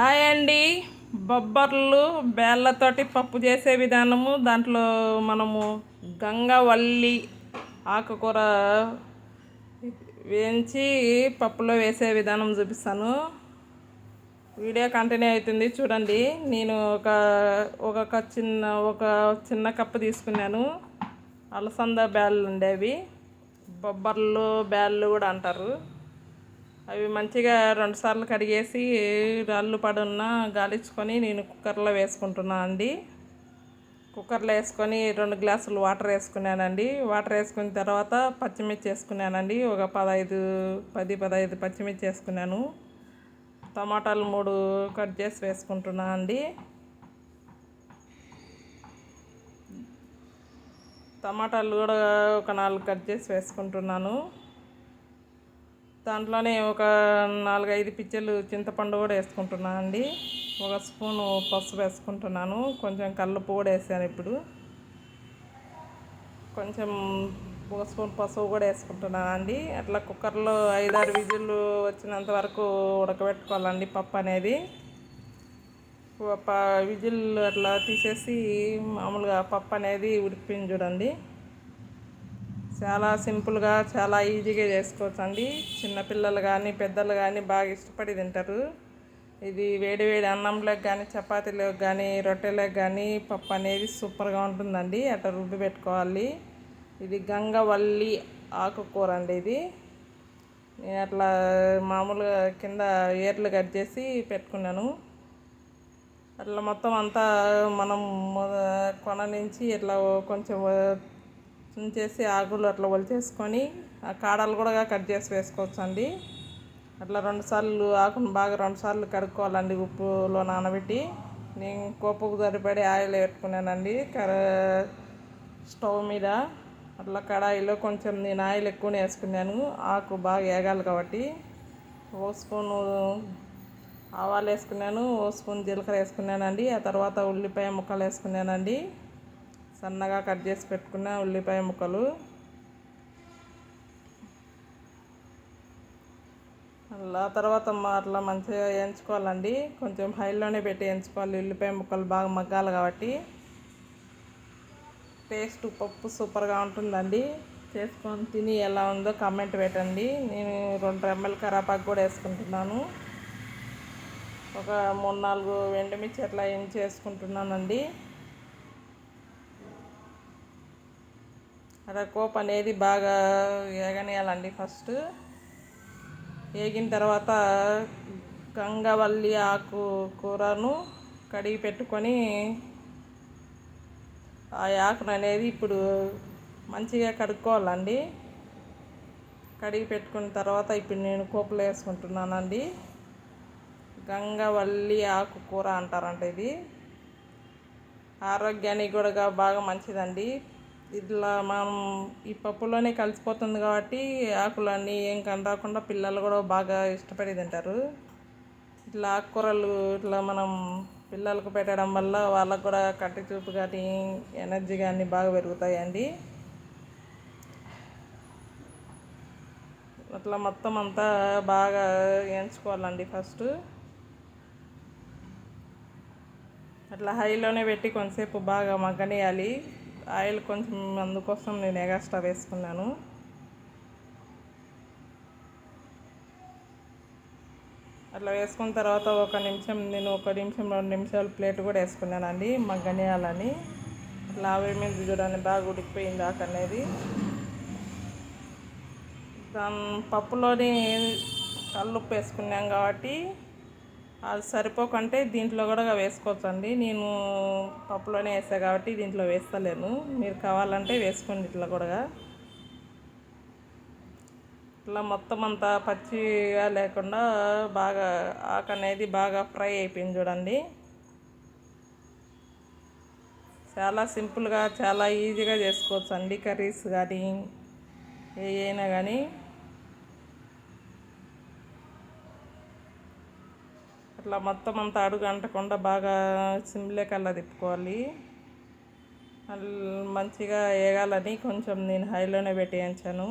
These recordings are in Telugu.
హాయ్ అండి. బొబ్బర్లు బేళ్ళతోటి పప్పు చేసే విధానము. దాంట్లో మనము గంగవల్లి ఆకుకూర వేయించి పప్పులో వేసే విధానం చూపిస్తాను. వీడియో కంటిన్యూ అవుతుంది. చూడండి నేను ఒక ఒక చిన్న ఒక చిన్న కప్పు తీసుకున్నాను. అలసంద బ్యాళ్ళు ఉండేవి. బొబ్బర్లు బ్యాళ్ళు కూడా అంటారు. అవి మంచిగా రెండుసార్లు కడిగేసి రాళ్ళు పడున్న గాలించుకొని నేను కుక్కర్లో వేసుకుంటున్నా అండి. కుక్కర్లో వేసుకొని రెండు గ్లాసులు వాటర్ వేసుకున్నానండి. వాటర్ వేసుకున్న తర్వాత పచ్చిమిర్చి వేసుకున్నానండి. ఒక పదహైదు పది పదహైదు పచ్చిమిర్చి వేసుకున్నాను. టమాటాలు మూడు కట్ చేసి వేసుకుంటున్నా అండి. టమాటాలు కూడా ఒక నాలుగు కట్ చేసి వేసుకుంటున్నాను. దాంట్లోనే ఒక నాలుగైదు పిచ్చలు చింతపండు కూడా వేసుకుంటున్నాను అండి. ఒక స్పూను పసుపు వేసుకుంటున్నాను. కొంచెం కల్లుపు కూడా వేసాను ఇప్పుడు. కొంచెం ఒక స్పూన్ పసుపు కూడా వేసుకుంటున్నాను అండి. అట్లా కుక్కర్లో ఐదారు విజిల్లు వచ్చినంత వరకు ఉడకబెట్టుకోవాలండి పప్పు అనేది. ప విజిల్ అట్లా తీసేసి మామూలుగా పప్పు అనేది ఉడికిపోయింది చూడండి. చాలా సింపుల్గా చాలా ఈజీగా చేసుకోవచ్చు అండి చిన్నపిల్లలు కానీ పెద్దలు కానీ బాగా ఇష్టపడి తింటారు. ఇది వేడి వేడి అన్నంలోకి కానీ చపాతీలోకి కానీ రొట్టెలకు కానీ పప్పు అనేది సూపర్గా ఉంటుందండి. అట్లా రుబ్బి పెట్టుకోవాలి. ఇది గంగవల్లి ఆకుకూర అండి ఇది. నేను అట్లా మామూలుగా కింద ఏర్లు కట్ చేసి పెట్టుకున్నాను. అట్లా మొత్తం అంతా మనం కొన నుంచి ఇట్లా కొంచెం చేసి ఆకులు అట్లా వలిచేసుకొని ఆ కాడలు కూడా కట్ చేసి వేసుకోవచ్చు అండి అట్లా రెండుసార్లు ఆకును బాగా రెండుసార్లు కడుక్కోవాలండి ఉప్పులో నానబెట్టి. నేను కోపకు సరిపడే ఆయిల్ పెట్టుకున్నానండి కర స్టవ్ మీద. అట్లా కడాయిలో కొంచెం నేను ఆయిల్ ఎక్కువనే వేసుకున్నాను ఆకు బాగా వేగాలి కాబట్టి. ఓ స్పూను ఆవాలు వేసుకున్నాను ఓ స్పూన్ జీలకర్ర వేసుకున్నానండి ఆ తర్వాత ఉల్లిపాయ ముక్కలు వేసుకున్నానండి. సన్నగా కట్ చేసి పెట్టుకున్న ఉల్లిపాయ ముక్కలు. అలా తర్వాత మా అట్లా మంచిగా వేయించుకోవాలండి. కొంచెం హైలోనే పెట్టి వేయించుకోవాలి. ఉల్లిపాయ ముక్కలు బాగా మగ్గాలి కాబట్టి. టేస్ట్ పప్పు సూపర్గా ఉంటుందండి. చేసుకొని తిని ఎలా ఉందో కామెంట్ పెట్టండి. నేను రెండు రెమ్మల కరాపాకు కూడా వేసుకుంటున్నాను. ఒక మూడు నాలుగు ఎండుమిర్చి అట్లా ఏం చేసుకుంటున్నానండి. కోప్ అనేది బాగా ఏగనేయాలండి ఫస్ట్. ఏగిన తర్వాత గంగవల్లి ఆకు కూరను కడిగి పెట్టుకొని ఆ ఆకును అనేది ఇప్పుడు మంచిగా కడుక్కోవాలండి. కడిగి పెట్టుకున్న తర్వాత ఇప్పుడు నేను కోపలు వేసుకుంటున్నానండి. గంగవల్లి ఆకు కూర అంటారంట ఇది. ఆరోగ్యానికి కూడా బాగా మంచిదండి. ఇట్లా మనం ఈ పప్పులోనే కలిసిపోతుంది కాబట్టి ఆకులన్నీ ఏం కనరాకుండా పిల్లలు కూడా బాగా ఇష్టపడి తింటారు ఇట్లా ఆకుకూరలు ఇట్లా మనం పిల్లలకు పెట్టడం వల్ల వాళ్ళకు కూడా కట్టి చూపు కానీ ఎనర్జీ కానీ బాగా పెరుగుతాయండి. అట్లా మొత్తం అంతా బాగా ఎంచుకోవాలండి ఫస్ట్. అట్లా హైలోనే పెట్టి కొంతసేపు బాగా మగ్గనేయాలి. ఆయిల్ కొంచెం అందుకోసం నేను ఎగాస్ట్రా వేసుకున్నాను. అట్లా వేసుకున్న తర్వాత ఒక నిమిషం నేను ఒక నిమిషం రెండు నిమిషాలు ప్లేట్ కూడా వేసుకున్నానండి మగ్గనేయాలని అట్లా ఆవిరి మీద చూడండి బాగా ఉడికిపోయింది ఆకు అనేది. దాని పప్పులోని కల్లుప్పు వేసుకున్నాం కాబట్టి అది సరిపోకంటే దీంట్లో కూడా వేసుకోవచ్చండి. నేను పప్పులోనే వేసాను కాబట్టి దీంట్లో వేస్తలేను. మీరు కావాలంటే వేసుకోండి ఇట్లా కూడా. ఇట్లా మొత్తం అంతా పచ్చిగా లేకుండా బాగా ఆకు అనేది బాగా ఫ్రై అయిపోయింది చూడండి. చాలా సింపుల్గా చాలా ఈజీగా చేసుకోవచ్చు అండి కర్రీస్ కానీ ఏ అయినా కానీ. అట్లా మొత్తం అంతా అడుగు అంటకుండా బాగా సిమ్లే కల్లా తిప్పుకోవాలి. మంచిగా వేగాలని కొంచెం నేను హైలోనే పెట్టేయించాను.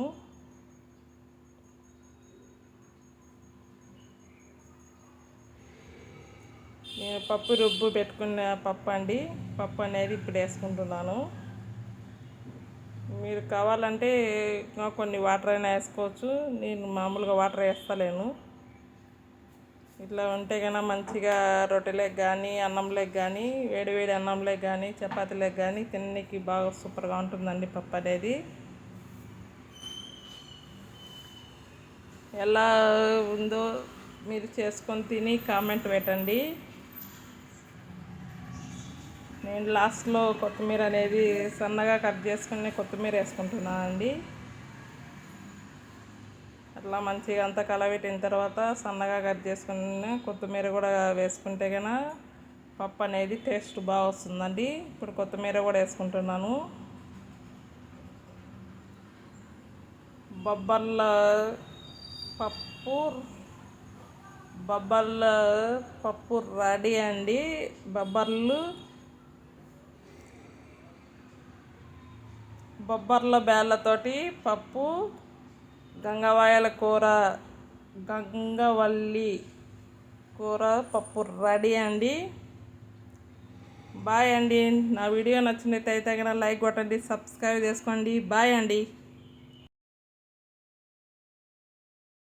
నేను పప్పు రుబ్బు పెట్టుకున్న పప్పు అండి. పప్పు అనేది ఇప్పుడు వేసుకుంటున్నాను. మీరు కావాలంటే కొన్ని వాటర్ అయినా వేసుకోవచ్చు. నేను మామూలుగా వాటర్ వేస్తలేను. ఇట్లా ఉంటే కన్నా మంచిగా రొట్టెలకు కానీ అన్నంలోకి కానీ వేడివేడి వేడి అన్నంలోకి కానీ చపాతీలకు కానీ తిన్నకి బాగా సూపర్గా ఉంటుందండి పప్పు అనేది. ఎలా ఉందో మీరు చేసుకొని తిని కామెంట్ పెట్టండి. నేను లాస్ట్లో కొత్తిమీర అనేది సన్నగా కట్ చేసుకుని కొత్తిమీర వేసుకుంటున్నాను అండి అట్లా మంచిగా అంతా కలబెట్టిన తర్వాత సన్నగా కట్ చేసుకుని కొత్తిమీర కూడా వేసుకుంటే కనుక పప్పు అనేది టేస్ట్ బాగా వస్తుందండి. ఇప్పుడు కొత్తిమీర కూడా వేసుకుంటున్నాను. బొబ్బర్ల పప్పు బొబ్బర్ల పప్పు రెడీ అండి. బొబ్బర్లు బొబ్బర్ల బేళ్ళతోటి పప్పు గంగవాయల కూర గంగవల్లి కూర పప్పు రెడీ అండి. బాయ్ అండి. నా వీడియో నచ్చినట్టయితే కనుక లైక్ కొట్టండి సబ్స్క్రైబ్ చేసుకోండి. బాయ్ అండి.